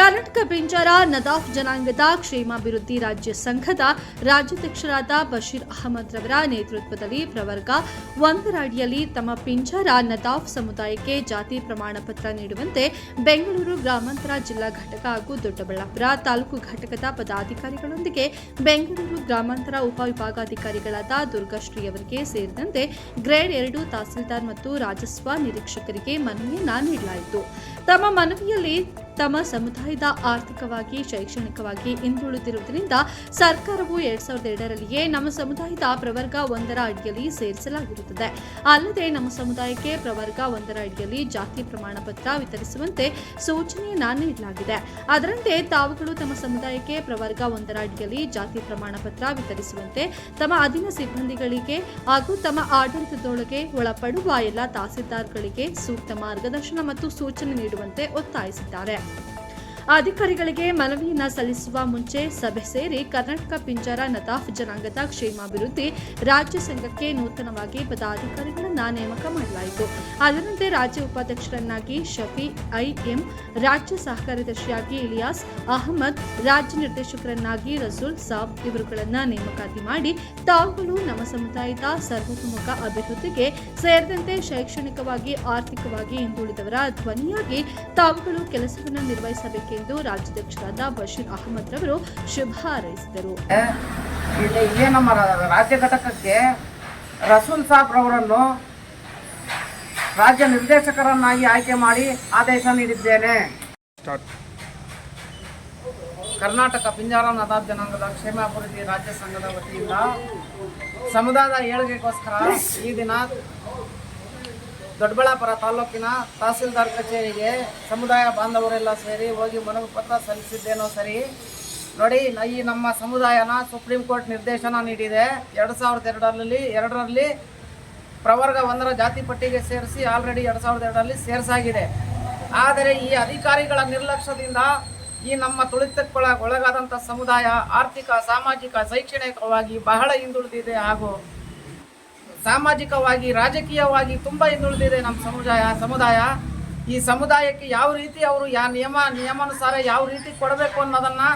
ಕರ್ನಾಟಕ ಬೆಂಜಾರ ನದಾಫ್ ಜನಾಂಗದ ಕ್ಷೇಮಾಭಿವೃದ್ಧಿ ರಾಜ್ಯ ಸಂಘದ ರಾಜ್ಯಾಧ್ಯಕ್ಷರಾದ ಬಶೀರ್ ಅಹಮದ್ ರವರ ನೇತೃತ್ವದಲ್ಲಿ ಪ್ರವರ್ಗ ಒಂದರ ಅಡಿಯಲ್ಲಿ ತಮ್ಮ ಪಿಂಜಾರ ನದಾಫ್ ಸಮುದಾಯಕ್ಕೆ ಜಾತಿ ಪ್ರಮಾಣ ಪತ್ರ ನೀಡುವಂತೆ ಬೆಂಗಳೂರು ಗ್ರಾಮಾಂತರ ಜಿಲ್ಲಾ ಘಟಕ ಹಾಗೂ ದೊಡ್ಡಬಳ್ಳಾಪುರ ತಾಲೂಕು ಘಟಕದ ಪದಾಧಿಕಾರಿಗಳೊಂದಿಗೆ ಬೆಂಗಳೂರು ಗ್ರಾಮಾಂತರ ಉಪವಿಭಾಗಾಧಿಕಾರಿಗಳಾದ ದುರ್ಗಾಶ್ರೀ ಅವರಿಗೆ ಸೇರಿದಂತೆ ಗ್ರೇಡ್ ಎರಡು ತಹಸೀಲ್ದಾರ್ ಮತ್ತು ರಾಜಸ್ವ ನಿರೀಕ್ಷಕರಿಗೆ ಮನವಿಯನ್ನ ನೀಡಲಾಯಿತು. ತಮ್ಮ ಮನವಿಯಲ್ಲಿ ತಮ್ಮ ಸಮುದಾಯದ ಆರ್ಥಿಕವಾಗಿ, ಶೈಕ್ಷಣಿಕವಾಗಿ ಹಿಂದುಳಿದಿರುವುದರಿಂದ ಸರ್ಕಾರವು ಎರಡ್ ಸಾವಿರದ ಎರಡರಲ್ಲಿಯೇ ನಮ್ಮ ಸಮುದಾಯದ ಪ್ರವರ್ಗ ಒಂದರ ಅಡಿಯಲ್ಲಿ ಸೇರಿಸಲಾಗಿರುತ್ತದೆ. ಅಲ್ಲದೆ ನಮ್ಮ ಸಮುದಾಯಕ್ಕೆ ಪ್ರವರ್ಗ ಒಂದರ ಅಡಿಯಲ್ಲಿ ಜಾತಿ ಪ್ರಮಾಣ ಪತ್ರ ವಿತರಿಸುವಂತೆ ಸೂಚನೆಯನ್ನ ನೀಡಲಾಗಿದೆ. ಅದರಂತೆ ತಾವುಗಳು ತಮ್ಮ ಸಮುದಾಯಕ್ಕೆ ಪ್ರವರ್ಗ ಒಂದರ ಅಡಿಯಲ್ಲಿ ಜಾತಿ ಪ್ರಮಾಣ ಪತ್ರ ವಿತರಿಸುವಂತೆ ತಮ್ಮ ಅಧೀನ ಸಿಬ್ಬಂದಿಗಳಿಗೆ ಹಾಗೂ ತಮ್ಮ ಆಡಳಿತದೊಳಗೆ ಒಳಪಡುವ ಎಲ್ಲ ತಹಸೀಲ್ದಾರ್ಗಳಿಗೆ ಸೂಕ್ತ ಮಾರ್ಗದರ್ಶನ ಮತ್ತು ಸೂಚನೆ ನೀಡುವಂತೆ ಒತ್ತಾಯಿಸಿದ್ದಾರೆ. ಅಧಿಕಾರಿಗಳಿಗೆ ಮನವಿಯನ್ನ ಸಲ್ಲಿಸುವ ಮುಂಚೆ ಸಭೆ ಸೇರಿ ಕರ್ನಾಟಕ ಪಿಂಜಾರ ನದಾಫ್ ಜನಾಂಗದ ಕ್ಷೇಮಾಭಿವೃದ್ಧಿ ರಾಜ್ಯ ಸಂಘಕ್ಕೆ ನೂತನವಾಗಿ ಪದಾಧಿಕಾರಿಗಳನ್ನ ನೇಮಕ ಮಾಡಲಾಯಿತು. ಅದರಂತೆ ರಾಜ್ಯ ಉಪಾಧ್ಯಕ್ಷರನ್ನಾಗಿ ಶಫಿ, ಐಎಂ ರಾಜ್ಯ ಸಹ ಕಾರ್ಯದರ್ಶಿಯಾಗಿ ಇಲಿಯಾಸ್ ಅಹಮದ್, ರಾಜ್ಯ ನಿರ್ದೇಶಕರನ್ನಾಗಿ ರಸೂಲ್ ಸಾಬ್ ಇವರುಗಳನ್ನ ನೇಮಕಾತಿ ಮಾಡಿ ತಾವುಗಳು ನಮ್ಮ ಸಮುದಾಯದ ಸರ್ವತೋಮುಖ ಅಭಿವೃದ್ಧಿಗೆ ಸೇರಿದಂತೆ ಶೈಕ್ಷಣಿಕವಾಗಿ, ಆರ್ಥಿಕವಾಗಿ ಹಿಂದುಳಿದವರ ಧ್ವನಿಯಾಗಿ ತಾವುಗಳು ಕೆಲಸವನ್ನು ನಿರ್ವಹಿಸಬೇಕೆಂದು ರಾಜ್ಯಾಧ್ಯಕ್ಷರಾದ ಬಶೀರ್ ಅಹಮದ್ ರವರು ಶುಭ ಹಾರೈಸಿದರು. ನಮ್ಮ ರಾಜ್ಯ ಘಟಕಕ್ಕೆ ರಸೂಲ್ ಸಾಬ್ ರವರನ್ನು ರಾಜ್ಯ ನಿರ್ದೇಶಕರನ್ನಾಗಿ ಆಯ್ಕೆ ಮಾಡಿ ಆದೇಶ ನೀಡಿದ್ದೇನೆ. ಕರ್ನಾಟಕ ಪಿಂಜಾರ ನದಾಬ್ ಜನಾಂಗದ ಕ್ಷೇಮಾಭಿವೃದ್ಧಿ ರಾಜ್ಯ ಸಂಘದ ವತಿಯಿಂದ ಸಮುದಾಯದ ಏಳಿಗೆಗೋಸ್ಕರ ಈ ದಿನ ದೊಡ್ಡಬಳ್ಳಾಪುರ ತಾಲೂಕಿನ ತಹಸೀಲ್ದಾರ್ ಕಚೇರಿಗೆ ಸಮುದಾಯ ಬಾಂಧವರೆಲ್ಲ ಸೇರಿ ಹೋಗಿ ಮನವಿ ಪತ್ರ ಸಲ್ಲಿಸಿದ್ದೇನೋ ಸರಿ. ನೋಡಿ ಈ ನಮ್ಮ ಸಮುದಾಯನ ಸುಪ್ರೀಂ ಕೋರ್ಟ್ ನಿರ್ದೇಶನ ನೀಡಿದೆ. ಎರಡು ಸಾವಿರದ ಎರಡರಲ್ಲಿ ಎರಡರಲ್ಲಿ ಪ್ರವರ್ಗ ಒಂದರ ಜಾತಿ ಪಟ್ಟಿಗೆ ಸೇರಿಸಿ ಆಲ್ರೆಡಿ ಎರಡು ಸಾವಿರದ ಎರಡರಲ್ಲಿ ಸೇರಿಸಾಗಿದೆ. ಆದರೆ ಈ ಅಧಿಕಾರಿಗಳ ನಿರ್ಲಕ್ಷ್ಯದಿಂದ ಈ ನಮ್ಮ ತುಳಿತಕ್ಕೊಳ ಒಳಗಾದಂಥ ಸಮುದಾಯ ಆರ್ಥಿಕ, ಸಾಮಾಜಿಕ, ಶೈಕ್ಷಣಿಕವಾಗಿ ಬಹಳ ಹಿಂದುಳಿದಿದೆ ಹಾಗೂ ಸಾಮಾಜಿಕವಾಗಿ, ರಾಜಕೀಯವಾಗಿ ತುಂಬ ಹಿಂದುಳಿದಿದೆ ನಮ್ಮ ಸಮುದಾಯ ಸಮುದಾಯ. ಈ ಸಮುದಾಯಕ್ಕೆ ಯಾವ ರೀತಿ ಅವರು ಯಾ ನಿಯಮ, ನಿಯಮಾನುಸಾರ ಯಾವ ರೀತಿ ಕೊಡಬೇಕು ಅನ್ನೋದನ್ನು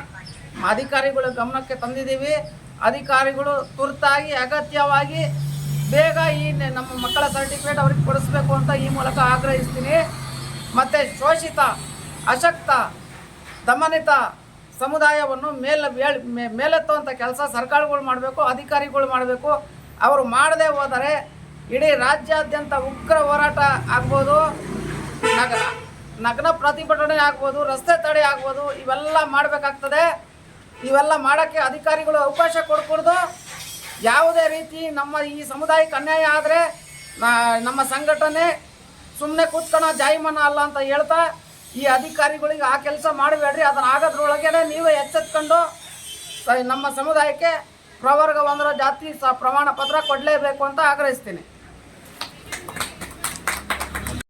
ಅಧಿಕಾರಿಗಳ ಗಮನಕ್ಕೆ ತಂದಿದ್ದೀವಿ. ಅಧಿಕಾರಿಗಳು ತುರ್ತಾಗಿ, ಅಗತ್ಯವಾಗಿ ಬೇಗ ಈ ನಮ್ಮ ಮಕ್ಕಳ ಸರ್ಟಿಫಿಕೇಟ್ ಅವ್ರಿಗೆ ಕೊಡಿಸ್ಬೇಕು ಅಂತ ಈ ಮೂಲಕ ಆಗ್ರಹಿಸ್ತೀನಿ. ಮತ್ತು ಶೋಷಿತ, ಅಶಕ್ತ, ದಮನಿತ ಸಮುದಾಯವನ್ನು ಮೇಲೆ ಮೇಲೆತ್ತುವಂಥ ಕೆಲಸ ಸರ್ಕಾರಗಳು ಮಾಡಬೇಕು, ಅಧಿಕಾರಿಗಳು ಮಾಡಬೇಕು. ಅವರು ಮಾಡದೇ ಹೋದರೆ ಇಡೀ ರಾಜ್ಯಾದ್ಯಂತ ಉಗ್ರ ಹೋರಾಟ ಆಗ್ಬೋದು ನಗರ ನಗ್ನ ಪ್ರತಿಭಟನೆ ಆಗ್ಬೋದು, ರಸ್ತೆ ತಡೆ ಆಗ್ಬೋದು, ಇವೆಲ್ಲ ಮಾಡಬೇಕಾಗ್ತದೆ. ಇವೆಲ್ಲ ಮಾಡೋಕ್ಕೆ ಅಧಿಕಾರಿಗಳು ಅವಕಾಶ ಕೊಡ್ಕೊಡ್ದು, ಯಾವುದೇ ರೀತಿ ನಮ್ಮ ಈ ಸಮುದಾಯಕ್ಕೆ ಅನ್ಯಾಯ ಆದರೆ ನಮ್ಮ ಸಂಘಟನೆ ಸುಮ್ಮನೆ ಕೂತ್ಕೊಳೋ ಜಾಯಿಮನ ಅಲ್ಲ ಅಂತ ಹೇಳ್ತಾ, ಈ ಅಧಿಕಾರಿಗಳಿಗೆ ಆ ಕೆಲಸ ಮಾಡಬೇಡ್ರಿ, ಅದನ್ನು ಆಗೋದ್ರೊಳಗೇನೆ ನೀವೇ ಎಚ್ಚೆತ್ಕೊಂಡು ನಮ್ಮ ಸಮುದಾಯಕ್ಕೆ ಪ್ರವರ್ಗ ಒಂದರ ಜಾತಿ ಸ ಪ್ರಮಾಣ ಪತ್ರ ಕೊಡಲೇಬೇಕು ಅಂತ ಆಗ್ರಹಿಸ್ತೀನಿ.